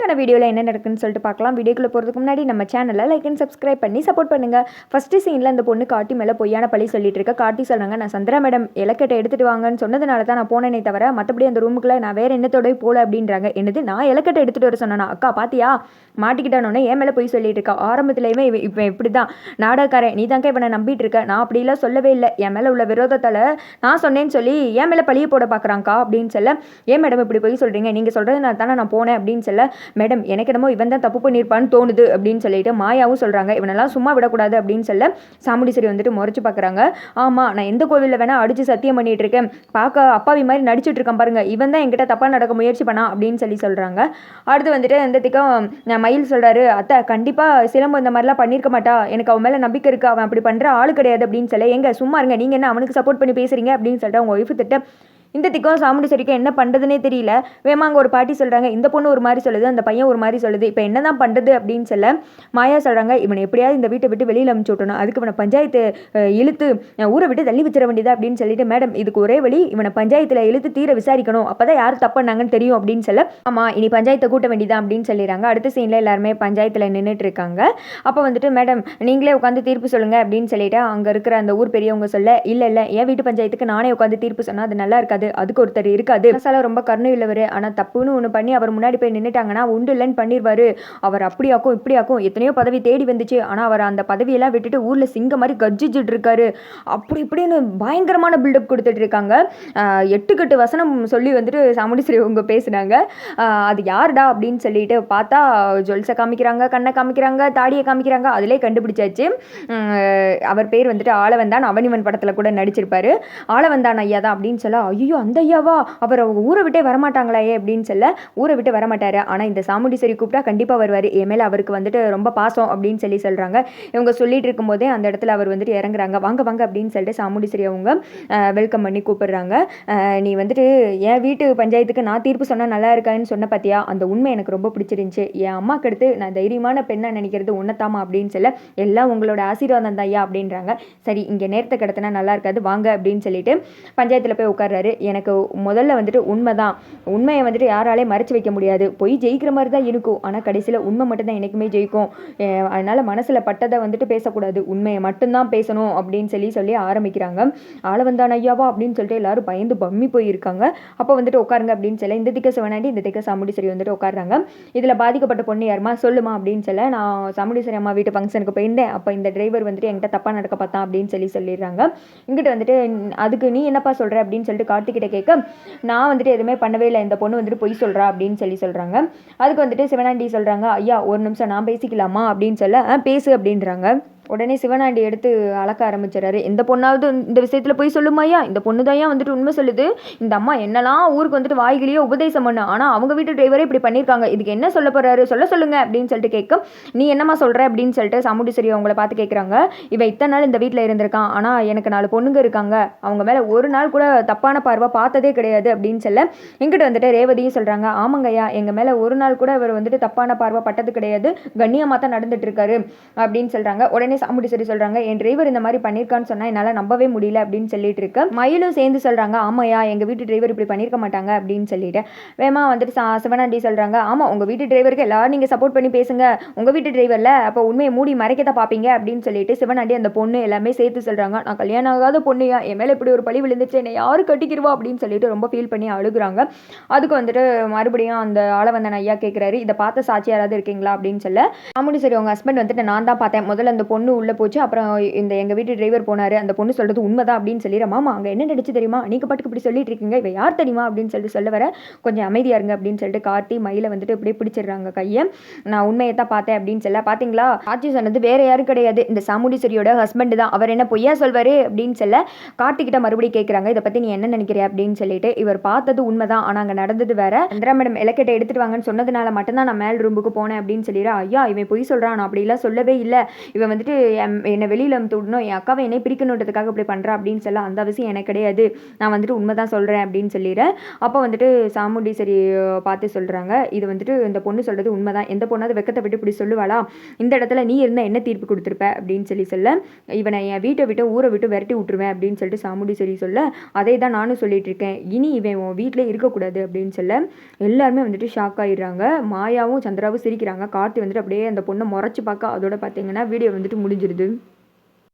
இன்னைக்கான வீடியோவில் என்ன நடக்குன்னு சொல்லிட்டு பார்க்கலாம். வீடியோக்குள்ளே போகிறதுக்கு முன்னாடி நம்ம சேனலை லைக் அண்ட் சப்ஸ்கிரைப் பண்ணி சப்போர்ட் பண்ணுங்கள் ஃபஸ்ட்டு சீனில் அந்த பொண்ணு காட்டி மேலே பொய்யான பழி சொல்லிட்டு இருக்க. காட்டி சொல்கிறாங்க நான் சந்திரா மேடம் இலக்கட்டை எடுத்துகிட்டு வாங்கன்னு சொன்னதுனால தான் நான் போனேனே தவிர மற்றபடி அந்த ரூமுக்குள்ளே நான் வேறு என்னத்தோடய போகல அப்படின்றாங்க. என்னது? நான் இலக்கட்டை எடுத்துகிட்டு வர சொன்னா அக்கா பாத்தியா? மாட்டிக்கிட்டானோன்னே என் மேலே போய் சொல்லிட்டு இருக்கா. ஆரம்பத்துலேயுமே இவன் இப்போ இப்படி தான் நாடகக்காரன் நீ தாங்க இவனை நம்பிட்டு இருக்க. நான் அப்படிலாம் சொல்லவே இல்லை. என் மேலே உள்ள விரோதத்தால் நான் சொன்னேன்னு சொல்லி என் மேலே பழியை போட பார்க்குறாங்க்கா அப்படின்னு சொல்ல ஏன் மேடம் இப்படி போய் சொல்கிறீங்க நீங்கள் சொல்கிறதுனால தானே நான் போனேன் அப்படின்னு சொல்ல மேடம் எனக்கு என்னமோ இவன் தான் தப்பு பண்ணியிருப்பான்னு தோணுது அப்படின்னு சொல்லிட்டு மாயாவும் சொல்கிறாங்க இவனெல்லாம் சும்மா விடக்கூடாது அப்படின்னு சொல்ல சாமுடிசரி வந்துட்டு முறைச்சு பார்க்குறாங்க ஆமாம் நான் எந்த கோவிலில் வேணால் அடித்து சத்தியம் பண்ணிகிட்டு இருக்கேன் பார்க்க அப்பாவி மாதிரி நடிச்சிட்டு இருக்கேன் பாருங்க. இவன் தான் என்கிட்ட தப்பாக நடக்க முயற்சி பண்ணா அப்படின்னு சொல்லி சொல்கிறாங்க அடுத்து வந்துட்டு இந்த திக்கம் நான் மயில் சொல்கிறாரு அத்தை கண்டிப்பாக சிலம்பு இந்த மாதிரிலாம் பண்ணியிருக்க மாட்டா. எனக்கு அவன் மேலே நம்பிக்கை இருக்கு. அவன் அப்படி பண்ணுற ஆள் கிடையாது அப்படின்னு சொல்ல எங்கே சும்மா இருங்க. நீங்கள் என்ன அவனுக்கு சப்போர்ட் பண்ணி பேசுறீங்க? அப்படின்னு சொல்லிட்டு அவங்க ஒய்ஃபு திட்ட இந்த திக்கம் சாமுண்டீஸ்வரிக்கு என்ன பண்ணுறதுனே தெரியல. வேமா அங்கே ஒரு பாட்டி சொல்கிறாங்க இந்த பொண்ணு ஒரு மாதிரி சொல்லுது அந்த பையன் ஒரு மாதிரி சொல்லுது. இப்போ என்ன தான் பண்ணுறது அப்படின்னு சொல்ல மாயா சொல்கிறாங்க இவனை எப்படியாவது இந்த வீட்டை விட்டு வெளியில் அமுச்சு விட்டணும் அதுக்கு இவனை பஞ்சாயத்து இழுத்து ஊரை விட்டு தள்ளி வச்சிட வேண்டியதா? அப்படின்னு சொல்லிட்டு மேடம் இதுக்கு ஒரே வழி இவனை பஞ்சாயத்தில் இழுத்து தீர விசாரிக்கணும். அப்போ தான் யார் தப்பண்ணாங்கன்னு தெரியும் அப்படின்னு சொல்ல ஆமாம் இனி பஞ்சாயத்தை கூட்ட வேண்டியதா? அப்படின்னு சொல்லிடுறாங்க. அடுத்த சீனில் எல்லாருமே பஞ்சாயத்தில் நின்றுட்டு இருக்காங்க. அப்போ வந்துட்டு மேடம் நீங்களே உட்காந்து தீர்ப்பு சொல்லுங்கள் அப்படின்னு சொல்லிட்டு அங்கே இருக்கிற அந்த ஊர் பெரியவங்க சொல்ல இல்லை இல்லை என் வீட்டு பஞ்சாயத்துக்கு நானே உட்காந்து தீர்ப்பு சொன்னால் அது நல்லா இருக்காது அதுக்கு ஒருத்தர் இருக்காது. மசாலா ரொம்ப கருணை உள்ளவர் ஆனால் தப்புன்னு ஒன்று பண்ணி அவர் முன்னாடி போய் நின்றுட்டாங்கன்னா உண்டு இல்லைன்னு பண்ணிடுவார் அவர் அப்படியாக்கும் இப்படியாக்கும் எத்தனையோ பதவி தேடி வந்துச்சு. ஆனால் அவர் அந்த பதவியெல்லாம் விட்டுட்டு ஊரில் சிங்க மாதிரி கர்ஜிச்சுட்டு இருக்காரு. அப்படி இப்படின்னு பயங்கரமான பில்டப் கொடுத்துட்டு இருக்காங்க. எட்டுக்கெட்டு எட்டு கட்டு வசனம் சொல்லி வந்துட்டு சாமுண்டீஸ்வரி உங்க பேசுனாங்க. அது யாருடா அப்படின்னு சொல்லிட்டு பார்த்தா ஜொல்ஸை காமிக்கிறாங்க கண்ணை காமிக்கிறாங்க தாடியை காமிக்கிறாங்க. அதிலே கண்டுபிடிச்சாச்சு. அவர் பேர் வந்துட்டு ஆளவந்தான். அவனிவன் படத்தில் கூட நடிச்சிருப்பாரு. ஆளவந்தான் ஐயா தான் அப்படின்னு சொல்ல ஐயோ அந்த ஐயாவா? அவர் அவங்க ஊரை விட்டே வரமாட்டாங்களாயே அப்படின்னு சொல்ல ஊரை விட்டு வரமாட்டாரு. ஆனால் இந்த சாமுண்டீஸ்வரி கூப்பிட்டா கண்டிப்பாக வருவார். என் மேலே அவருக்கு வந்துட்டு ரொம்ப பாசம் அப்படின்னு சொல்லி சொல்கிறாங்க இவங்க சொல்லிட்டு இருக்கும்போதே அந்த இடத்துல அவர் வந்துட்டு இறங்குறாங்க. வாங்க வாங்க அப்படின்னு சொல்லிட்டு சாமுண்டீஸ்வரி அவங்க வெல்கம் பண்ணி கூப்பிடுறாங்க. நீ வந்துட்டு என் வீட்டு பஞ்சாயத்துக்கு நான் தீர்ப்பு சொன்னால் நல்லா இருக்கான்னு சொன்ன பார்த்தியா அந்த உண்மை எனக்கு ரொம்ப பிடிச்சிருந்துச்சு. என் அம்மாக்கு அடுத்து நான் தைரியமான பெண்ணை நினைக்கிறது உன்னத்தாமா அப்படின்னு சொல்ல எல்லாம் உங்களோட ஆசீர்வாதம் தான் ஐயா அப்படின்றாங்க. சரி இங்கே நேரத்தை கிடத்தினா நல்லா இருக்காது. வாங்க அப்படின்னு சொல்லிட்டு பஞ்சாயத்தில் போய் உட்கார்றாரு. எனக்கு முதல்ல வந்துட்டு உண்மை தான் உண்மையை வந்துட்டு யாராலே மறைச்சு வைக்க முடியாது. பொய் ஜெயிக்கிற மாதிரி தான் இருக்கும். ஆனால் கடைசியில் உண்மை மட்டும்தான் என்றைக்குமே ஜெயிக்கும். அதனால் மனசில் பட்டதை வந்துட்டு பேசக்கூடாது. உண்மையை மட்டும்தான் பேசணும் அப்படின்னு சொல்லி சொல்லி ஆரம்பிக்கிறாங்க. ஆளவந்தான் ஐயாவா அப்படின்னு சொல்லிட்டு எல்லாரும் பயந்து பம்மி போயிருக்காங்க. அப்போ வந்துட்டு உட்காருங்க அப்படின்னு சொல்ல இந்த திக்க சிவனாண்டி இந்த திக்க சாமுண்டீஸ்வரி வந்துட்டு உட்காடுறாங்க இதில் பாதிக்கப்பட்ட பொண்ணு யாருமா? சொல்லுமா அப்படின்னு சொல்ல நான் சாமுண்டீஸ்வரி அம்மா வீட்டு ஃபங்க்ஷனுக்கு போயிருந்தேன். அப்போ இந்த டிரைவர் வந்துட்டு என்கிட்ட தப்பாக நடக்க பார்த்தான் அப்படின்னு சொல்லி சொல்லிடுறாங்க. இங்கிட்ட வந்துட்டு அதுக்கு நீ என்னப்பா சொல்கிற அப்படின்னு சொல்லிட்டு கார்த்திகிட்ட கேட்க நான் வந்துட்டு எதுவுமே பண்ணவே இல்லை. இந்த பொண்ணு வந்துட்டு பொய் சொல்கிறா அப்படின்னு சொல்லி சொல்கிறாங்க அதுக்கு வந்துட்டு சிவனாண்டி சொல்கிறாங்க ஐயா ஒரு நிமிஷம் நான் பேசிக்கலாமா? அப்படின்னு சொல்ல பேசு அப்படின்றாங்க. உடனே சிவனாண்டி எடுத்து அளக்க ஆரம்பிச்சிடறாரு. இந்த பொண்ணாவது இந்த விஷயத்தில் போய் சொல்லுமாய்யா இந்த பொண்ணு தான் வந்துட்டு உண்மை சொல்லுது. இந்த அம்மா என்னெல்லாம் ஊருக்கு வந்துட்டு வாய்கிலேயே உபதேசம் பண்ணு ஆனால் அவங்க வீட்டு டிரைவரே இப்படி பண்ணியிருக்காங்க. இதுக்கு என்ன சொல்ல போகிறாரு சொல்ல சொல்லுங்க அப்படின்னு சொல்லிட்டு கேட்க நீ என்னம்மா சொல்கிற அப்படின்னு சொல்லிட்டு சாமுண்டீஸ்வரி அவங்கள பார்த்து கேட்குறாங்க. இவன் இத்தனை நாள் இந்த வீட்டில் இருந்திருக்கான். ஆனால் எனக்கு நாலு பொண்ணுங்க இருக்காங்க. அவங்க மேலே ஒரு நாள் கூட தப்பான பார்வை பார்த்ததே கிடையாது அப்படின்னு சொல்ல எங்கிட்ட வந்துட்டு ரேவதியும் சொல்கிறாங்க ஆமாங்கய்யா எங்கள் மேலே ஒரு நாள் கூட இவர் வந்துட்டு தப்பான பார்வை பட்டது கிடையாது. கண்ணியமாக தான் நடந்துட்டு இருக்காரு அப்படின்னு சொல்கிறாங்க உடனே சாமுண்டீஸ்வரி சொல்கிறாங்க என் டிரைவர் இந்த மாதிரி பண்ணியிருக்கான்னு சொன்னால் என்னால் நம்பவே முடியல அப்படின்னு சொல்லிட்டு இருக்கு. மயிலும் சேர்ந்து சொல்கிறாங்க ஆமாய்யா எங்கள் வீட்டு டிரைவர் இப்படி பண்ணியிருக்க மாட்டாங்க அப்படின்னு சொல்லிட்டு. வேமா வந்துட்டு சா சிவனாண்டி சொல்கிறாங்க ஆமாம் உங்கள் வீட்டு டிரைவருக்கு எல்லாரும் நீங்கள் சப்போர்ட் பண்ணி பேசுங்க. உங்கள் வீட்டு டிரைவரில் அப்போ உண்மையை மூடி மறைக்கத்தான் பார்ப்பீங்க அப்படின்னு சொல்லிட்டு சிவனாண்டி அந்த பொண்ணு எல்லாமே சேர்த்து சொல்கிறாங்க நான் கல்யாணம் ஆகாத பொண்ணுயா என் மேலே இப்படி ஒரு பழி விழுந்துச்சு என்னை யாரு கட்டிக்கிருவா அப்படின்னு சொல்லிட்டு ரொம்ப ஃபீல் பண்ணி அழுகுறாங்க. அதுக்கு வந்துட்டு மறுபடியும் அந்த ஆளவந்தன் ஐயா கேட்குறாரு இதை பார்த்த சாட்சி யாராவது இருக்கீங்களா? அப்படின்னு சொல்ல. ஆமாடி சரி உங்கள் ஹஸ்பண்ட் வந்துட்டு நான் தான் பார்த்தேன். முதல்ல அந்த பொண்ணு உள்ளே போச்சு. அப்புறம் இந்த எங்கள் வீட்டு டிரைவர் போனார். அந்த பொண்ணு சொல்கிறது உண்மைதான் அப்படின்னு சொல்லிடுற மாமா அங்கே என்ன நடிச்சு தெரியுமா? நீங்கள் பாட்டுக்கு இப்படி சொல்லிட்டு இருக்கீங்க. இவ யார் தெரியுமா? அப்படின்னு சொல்லிட்டு சொல்ல வர கொஞ்சம் அமைதியாக இருங்க அப்படின்னு சொல்லிட்டு கார்த்தி மயிலை வந்துட்டு இப்படியே பிடிச்சிடுறாங்க கையை. நான் உண்மையை தான் பார்த்தேன் அப்படின்னு சொல்ல பார்த்தீங்களா ஆட்சி சொன்னது வேற யாரும் கிடையாது. இந்த சாமுண்டீஸ்வரியோட ஹஸ்பண்ட் தான். அவர் என்ன பொய்யா சொல்வார்? அப்படின்னு சொல்ல கார்த்திகிட்ட மறுபடியும் கேட்குறாங்க இதை பற்றி நீ என்ன நினைக்கிற அப்படின்னு சொல்லிட்டு இவர் பார்த்தது உண்மைதான். ஆனால் அங்கே நடந்தது வேற. சந்திரா மேடம் இலக்கெட்டை எடுத்துட்டு வாங்கன்னு சொன்னதுனால மட்டும்தான் நான் மேல் ரூமுக்கு போனேன் அப்படின்னு சொல்லிடுறேன் ஐயா இவன் பொய் சொல்கிறான் நான் அப்படிலாம் சொல்லவே இல்லை. இவன் வந்துட்டு என் என்னை வெளியில் அமுத்து விடணும் என் அக்காவை என்னை பிரிக்கணுன்றதுக்காக இப்படி பண்ணுறா அப்படின்னு சொல்ல அந்த அவசியம் எனக்கு கிடையாது. நான் வந்துட்டு உண்மை தான் சொல்கிறேன் அப்படின்னு சொல்லிடுறேன். அப்போ வந்துட்டு சரி பார்த்து சொல்கிறாங்க இது வந்துட்டு இந்த பொண்ணு சொல்கிறது உண்மை தான் எந்த பொண்ணாவது வெக்கத்தை விட்டு இப்படி சொல்லுவாளா? இந்த இடத்துல நீ இருந்தால் என்ன தீர்ப்பு கொடுத்துருப்ப? அப்படின்னு சொல்லி சொல்ல இவனை என் வீட்டை விட்டு ஊரை விட்டு விரட்டி விட்டுருவேன் அப்படின்னு சொல்லிட்டு சாமுண்டீஸ்வரி சொல்ல அதே தான் நானும் சொல்லிட்டு இருக்கேன். இனி இவன் உன் வீட்டில் இருக்கக்கூடாது அப்படின்னு சொல்ல எல்லாருமே வந்துட்டு ஷாக் ஆகிடுறாங்க மாயாவும் சந்திராவும் சிரிக்கிறாங்க. கார்த்தி வந்துட்டு அப்படியே அந்த பொண்ணை முறைச்சி பார்க்க அதோட பார்த்தீங்கன்னா வீடியோ வந்துட்டு முடிஞ்சிருது.